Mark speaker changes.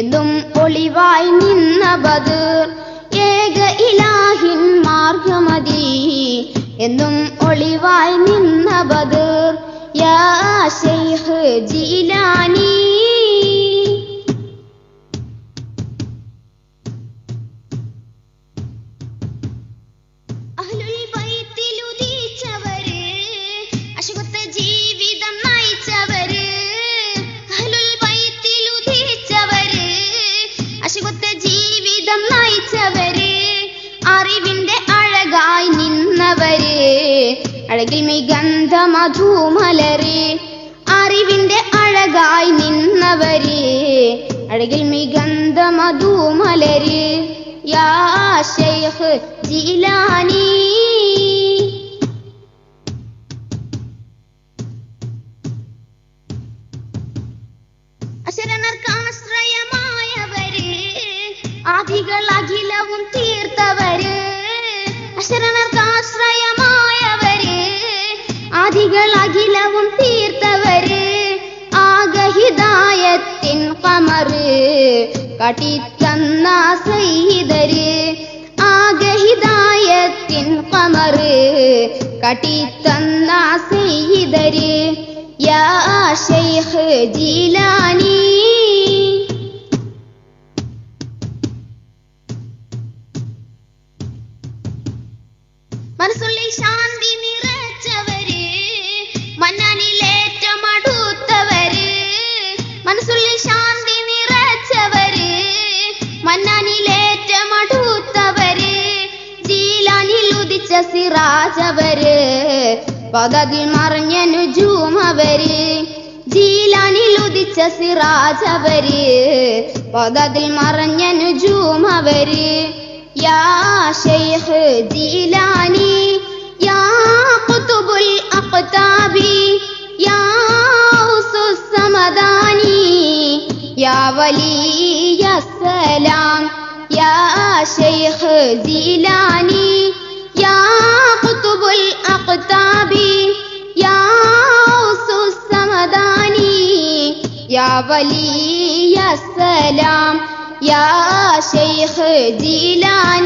Speaker 1: എന്നും ഒളിവായി നിന്ന ബദർ ഏക ഇലാഹിൻ മാർഗമതി. എന്നും ഒളിവായി നിന്ന ബദർ യാ ശൈഖ് ജീലാനി ജീവിതം നയിച്ചവര് അറിവിന്റെ അഴകായി നിന്നവര് അഴകിൽ മികന്ധ മധുമലര് അറിവിന്റെ അഴകായി നിന്നവര് അഴകിൽ മികന്ധ മധുമലര് യാ ശൈഖ് ജീലാനി. അശരണർക്ക് ആശ്രയമായവര് ആദികൾ അഖിലവും തീർത്തവര്. അശരണർക്ക് ആശ്രയമായവര് ആദികൾ അഖിലവും തീർത്തവര്. ആഗഹിതായത്തിൻ കമറ് കട്ടിത്തന്ന സൈതര് ആഗഹിതായത്തിൻ കമറ് കട്ടിത്തന്ന സൈതര് യാ ശൈഖ് ജീലാനി ശാന്തി നിറച്ചവര് മന്നാനിലേറ്റം അടുത്തവര് മനസ്സുള്ളിൽ ശാന്തി നിറച്ചവര് മന്നാനിലേറ്റം അടുത്തവര് ജീലാനിൽ ഉദിച്ച സിറാജവര് പദതിൽ മറിഞ്ഞ നുജൂമവര് ജീലാനിൽ ഉദിച്ച സിറാജവര് പദതിൽ മറഞ്ഞ നുജൂമവര് യാ ശൈഖ് ജീലാനി യാ സലാം. യാ ശൈഖ് ജീലാനി യാ ഖുതുബുൽ അഖ്താബി യാ ഔസുസ് സമദാനി. യാ വലിയ സലാം യാ ശൈഖ് ജീലാനി.